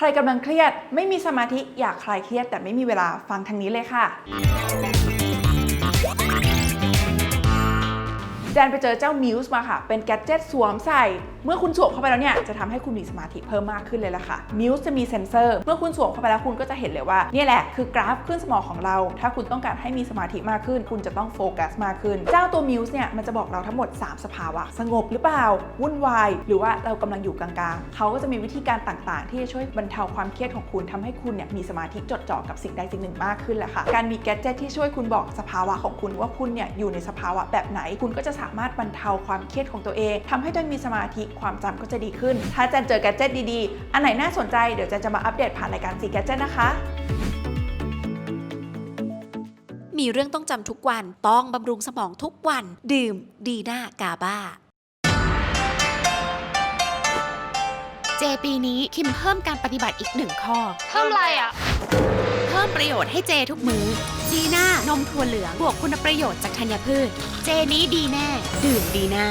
ใครกำลังเครียด ไม่มีสมาธิอยากคลายเครียด แต่ไม่มีเวลาฟังทางนี้เลยค่ะแจนไปเจอเจ้ามิวส์มาค่ะ เป็นแกดเจิตสวมใส่ มื่อคุณสวมเข้าไปแล้วเนี่ยจะทำให้คุณมีสมาธิเพิ่มมากขึ้นเลยล่ะค่ะมิวส์จะมีเซ็นเซอร์ เมื่อคุณสวมเข้าไปแล้วคุณก็จะเห็นเลยว่าเนี่ยแหละคือกราฟขึ้นสมองของเรา ถ้าคุณต้องการให้มีสมาธิมากขึ้น คุณจะต้องโฟกัสมากขึ้น เจ้าตัวมิวส์เนี่ยมันจะบอกเราทั้งหมด 3 สภาวะ สงบหรือเปล่า วุ่นวาย หรือว่าเรากำลังอยู่กลางๆ เขาก็จะมีวิธีการต่างๆ ที่จะช่วยบรรเทาความเครียดของคุณทำให้คุณเนี่ยมีสมาธิจดจ่อกับสิ่งใดสิ่งหนึ่งมากขึ้นแหละค่ะ การมีแกดเจตที่ช่วยคุณบอกสภาวะของคุณว่าคุณเนี่ยอยู่ในสภาวะแบบไหน คุณก็จะสามารถบรรเทาความเครียดของตัวเองทำให้ตัวเองมีสมาธิความจำก็จะดีขึ้น ถ้าแจนเจอแกดเจิตดีๆ อันไหนน่าสนใจเดี๋ยวแจนจะมาอัปเดตผ่านรายการสีแกดเจิตนะคะมีเรื่องต้องจำทุกวัน ต้องบำรุงสมองทุกวัน ดื่มดีน่ากาบ้า เจปีนี้คิมเพิ่มการปฏิบัติอีกหนึ่งข้อ เพิ่มอะไรอะ เพิ่มประโยชน์ให้เจทุกมือ้อดีน่านมถั่วเหลือง บวกคุณประโยชน์จากธัญพืช เจนี้ดีแน่ ดื่มดีน่า